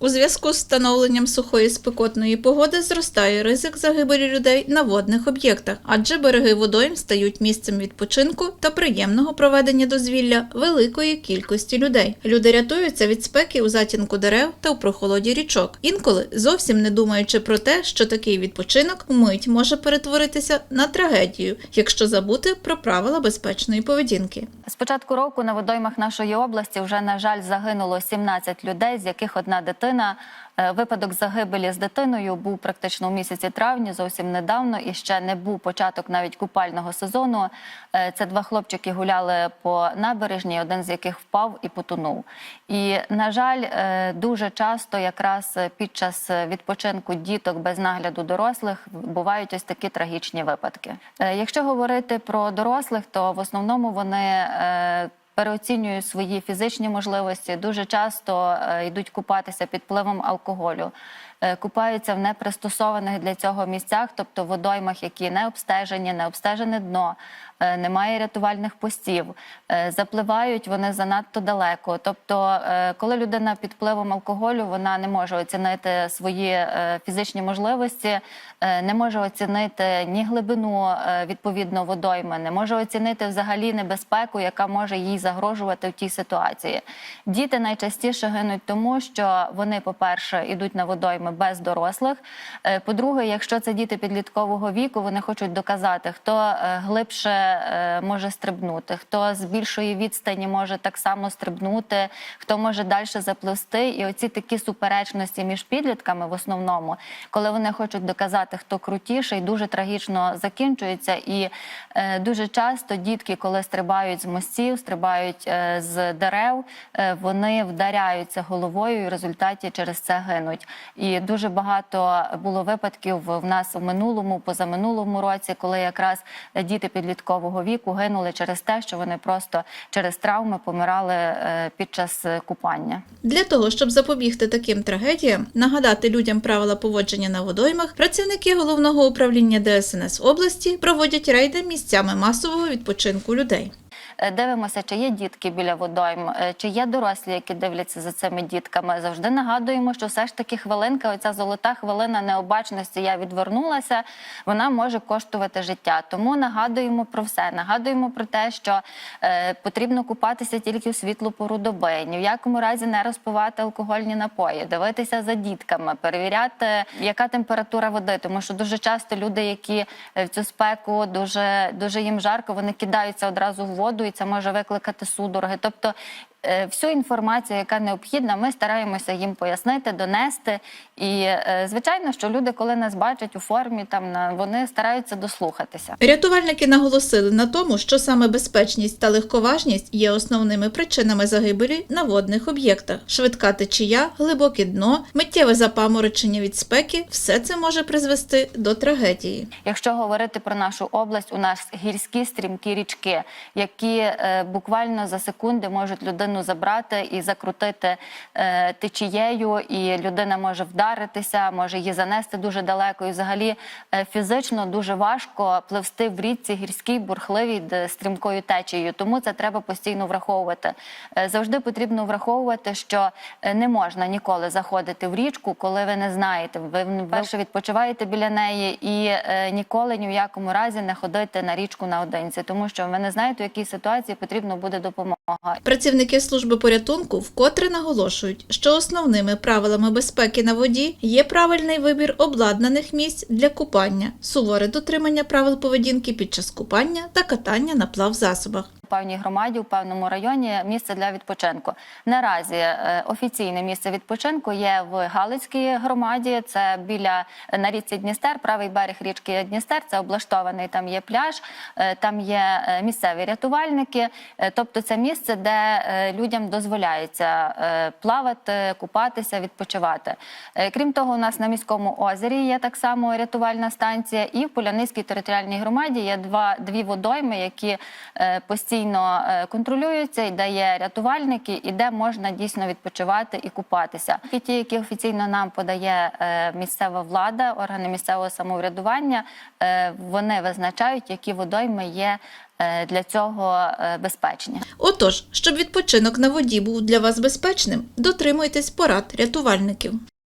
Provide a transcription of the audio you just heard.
У зв'язку з встановленням сухої спекотної погоди зростає ризик загибелі людей на водних об'єктах, адже береги водойм стають місцем відпочинку та приємного проведення дозвілля великої кількості людей. Люди рятуються від спеки у затінку дерев та у прохолоді річок, інколи зовсім не думаючи про те, що такий відпочинок вмить може перетворитися на трагедію, якщо забути про правила безпечної поведінки. З початку року на водоймах нашої області вже на жаль загинуло 17 людей, з яких одна дитина. Е, Випадок загибелі з дитиною був практично у місяці травні, зовсім недавно, і ще не був початок навіть купального сезону. Е, Це два хлопчики гуляли по набережній, один з яких впав і потонув. І на жаль, е, дуже часто, якраз під час відпочинку діток без нагляду дорослих, бувають ось такі трагічні випадки. Якщо говорити про дорослих, то в основному вони переоцінюють свої фізичні можливості. Дуже часто е, йдуть купатися під впливом алкоголю, купаються в непристосованих для цього місцях, тобто водоймах, які не обстежені, не обстежене дно, е, немає рятувальних постів, е, запливають вони занадто далеко. Тобто, е, коли людина під впливом алкоголю, вона не може оцінити свої е, фізичні можливості, е, не може оцінити ні глибину е, відповідно водойми, не може оцінити взагалі небезпеку, яка може їй загрожувати в тій ситуації. Діти найчастіше гинуть тому, що вони, по-перше, йдуть на водойми без дорослих. Е, По-друге, якщо це діти підліткового віку, вони хочуть доказати, хто е, глибше е, може стрибнути, хто з більшої відстані може так само стрибнути, хто може далі запливсти. І оці такі суперечності між підлітками в основному, коли вони хочуть доказати, хто крутіший, дуже трагічно закінчуються. І дуже часто дітки, коли стрибають з мостів, стрибають з дерев, вони вдаряються головою і в результаті через це гинуть. І дуже багато було випадків в нас в минулому, позаминулому році, коли якраз діти підліткового віку гинули через те, що вони просто через травми помирали е, під час купання. Для того, щоб запобігти таким трагедіям, нагадати людям правила поводження на водоймах, працівники головного управління ДСНС області проводять рейди місцями масового відпочинку людей. Е, Дивимося, чи є дітки біля водойм, е, чи є дорослі, які дивляться за цими дітками. Завжди нагадуємо, що все ж таки хвилинка, оця золота хвилина необачності, я відвернулася, вона може коштувати життя. Тому нагадуємо про все. Нагадуємо про те, що е, потрібно купатися тільки у світлу пору доби, ні в якому разі не розпивати алкогольні напої, дивитися за дітками, перевіряти, яка температура води, тому що дуже часто люди, які е, в цю спеку дуже, дуже їм жарко, вони кидаються одразу в воду, це може викликати судороги. Тобто всю інформацію, яка необхідна, ми стараємося їм пояснити, донести. І е, звичайно, що люди, коли нас бачать у формі, там вони стараються дослухатися. Рятувальники наголосили на тому, що саме безпечність та легковажність є основними причинами загибелі на водних об'єктах. Швидка течія, глибоке дно, миттєве запаморочення від спеки все це може призвести до трагедії. Якщо говорити про нашу область, у нас гірські стрімкі річки, які е, буквально за секунди можуть людину забрати і закрутити е, течією, і людина може вдаритися, може її занести дуже далеко. І взагалі е, фізично дуже важко пливсти в річці гірській, бурхливій, де стрімкою течією. Тому це треба постійно враховувати. Е, завжди потрібно враховувати, що е, не можна ніколи заходити в річку, коли ви не знаєте. Ви вперше відпочиваєте біля неї і е, ніколи ні в якому разі не ходити на річку наодинці, тому що ви не знаєте, в якій ситуації потрібна буде допомога. Працівники служби порятунку вкотре наголошують, що основними правилами безпеки на воді є правильний вибір обладнаних місць для купання, суворе дотримання правил поведінки під час купання та катання на плавзасобах. Певній громаді, у певному районі місце для відпочинку. Наразі е, офіційне місце відпочинку є в Галицькій громаді. Це біля на річці Дністер, правий берег річки Дністер. Це облаштований. Там є пляж, е, там є е, місцеві рятувальники. Е, Тобто, це місце, де е, людям дозволяється е, плавати, купатися, відпочивати. Е, Крім того, у нас на міському озері є так само рятувальна станція, і в Полянизькій територіальній громаді є два дві водойми, які е, постійно е, контролюються, і де є рятувальники, і де можна дійсно відпочивати і купатися. І ті, які офіційно нам подає е, місцева влада, органи місцевого самоврядування, е, вони визначають, які водойми є для цього безпечні. Отож, щоб відпочинок на воді був для вас безпечним, дотримуйтесь порад рятувальників.